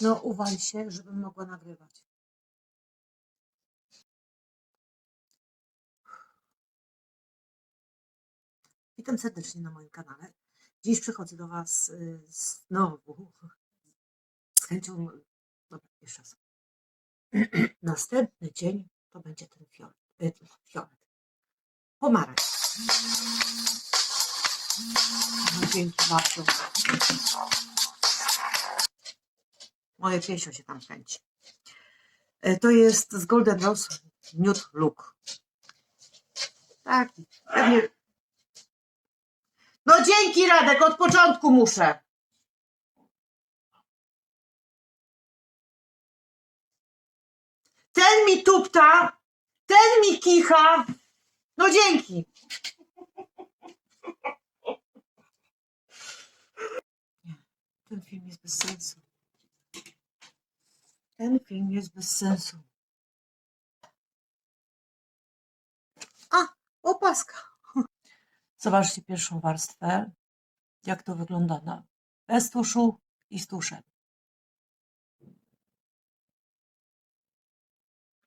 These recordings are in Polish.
No uwal się, żebym mogła nagrywać. Witam serdecznie na moim kanale. Dziś przychodzę do Was y, znowu z chęcią. Dobra, jeszcze raz. Następny dzień to będzie ten fiolet. y, fiolet. Pomarańcz. No, dzięki bardzo. Moje piesio się tam kręci. E, To jest z Golden Rose Nude Look. Tak, pewnie. No dzięki Radek, od początku muszę. Ten mi tupta, ten mi kicha. No dzięki. Ten film jest bez sensu. Ten film jest bez sensu. A, opaska. Zobaczcie pierwszą warstwę, jak to wygląda na bez tuszu i z tuszem.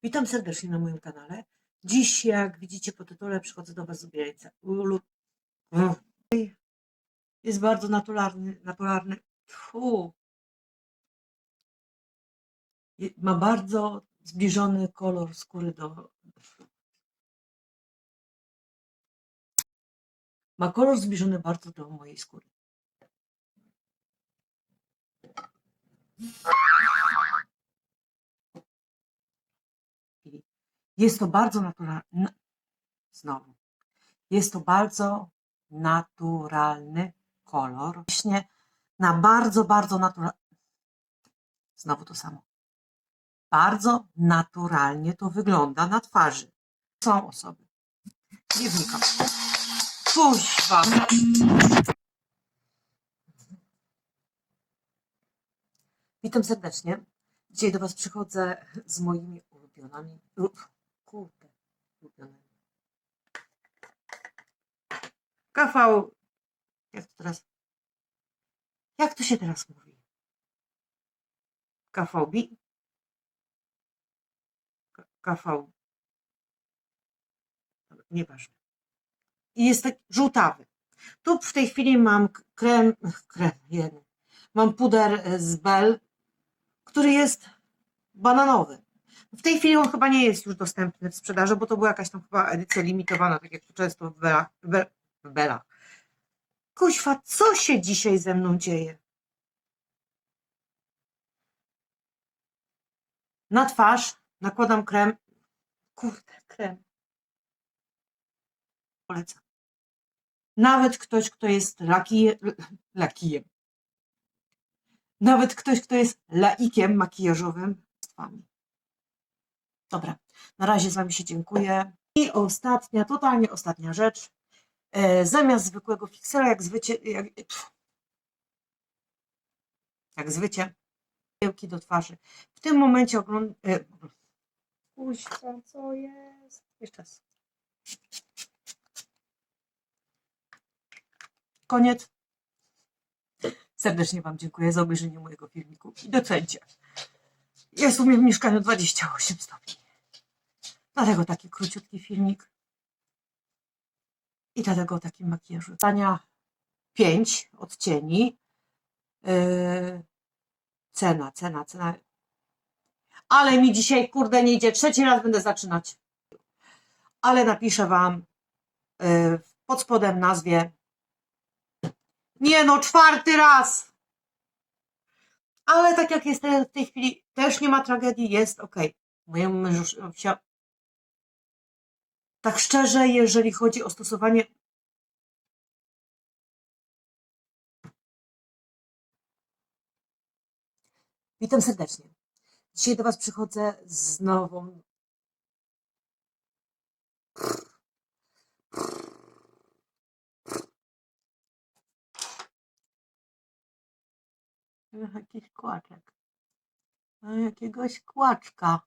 Witam serdecznie na moim kanale. Dziś, jak widzicie po tytule, przychodzę do Was z ubierajca. Jest bardzo naturalny, naturalny. Tfu. Ma bardzo zbliżony kolor skóry do. Ma kolor zbliżony bardzo do mojej skóry. Jest to bardzo naturalny. Znowu. Jest to bardzo naturalny kolor. Właśnie na bardzo, bardzo naturalny. Znowu to samo. Bardzo naturalnie to wygląda na twarzy. Są osoby. Nie wnikam. Kuźwa. Witam serdecznie. Dzisiaj do Was przychodzę z moimi ulubionymi. u- Kurde, ulubionymi. KV. Jak to teraz? Jak to się teraz mówi? KVB? KV. Nieważne. I jest tak żółtawy. Tu w tej chwili mam krem, krem jeden. Mam puder e, z Bell, który jest bananowy. W tej chwili on chyba nie jest już dostępny w sprzedaży, bo to była jakaś tam chyba edycja limitowana, tak jak to często w Belach. Bel- w Belach. Kuźwa, co się dzisiaj ze mną dzieje? Na twarz nakładam krem. Kurde, krem. Polecam. Nawet ktoś, kto jest laki, lakijem. Nawet ktoś, kto jest laikiem makijażowym. z wami. Dobra, na razie z Wami się dziękuję. I ostatnia, totalnie ostatnia rzecz. E, zamiast zwykłego fiksera, jak zwycie, jak, jak zwycie, do twarzy. W tym momencie oglądam. Kuźwa, co jest? Jeszcze raz. Koniec. Serdecznie Wam dziękuję za obejrzenie mojego filmiku i docencie. Jest u mnie w mieszkaniu 28 stopni. Dlatego taki króciutki filmik. I dlatego taki makijaż. Zdania 5 odcieni. Yy, cena, cena, cena. Ale mi dzisiaj, kurde, nie idzie. Trzeci raz będę zaczynać. Ale napiszę Wam yy, pod spodem nazwie. Nie no, czwarty raz. Ale tak jak jest w tej chwili, też nie ma tragedii, jest ok. Mojemu mężu tak szczerze, jeżeli chodzi o stosowanie. Witam serdecznie. Dzisiaj do Was przychodzę z nową. Jakiś kłaczek. Mam Jakiegoś kłaczka.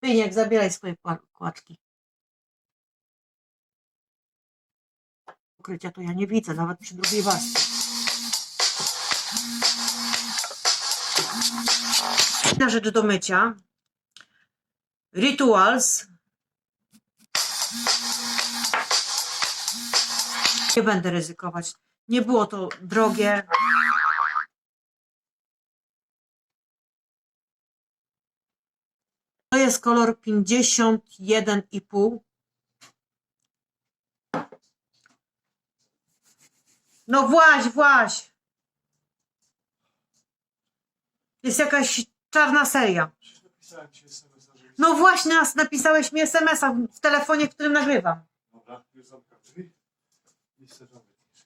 Pyniek, zabieraj swoje kłaczki. Ukrycia to ja nie widzę, nawet przy drugiej warstwie. Na rzecz do mycia. Rituals. Nie będę ryzykować. Nie było to drogie. To jest kolor 51,5. No właź, właź. Jest jakaś czarna seria. No właśnie, nas napisałeś mi SMS-a w telefonie, w którym nagrywam. Dobra, już zamkam drzwi.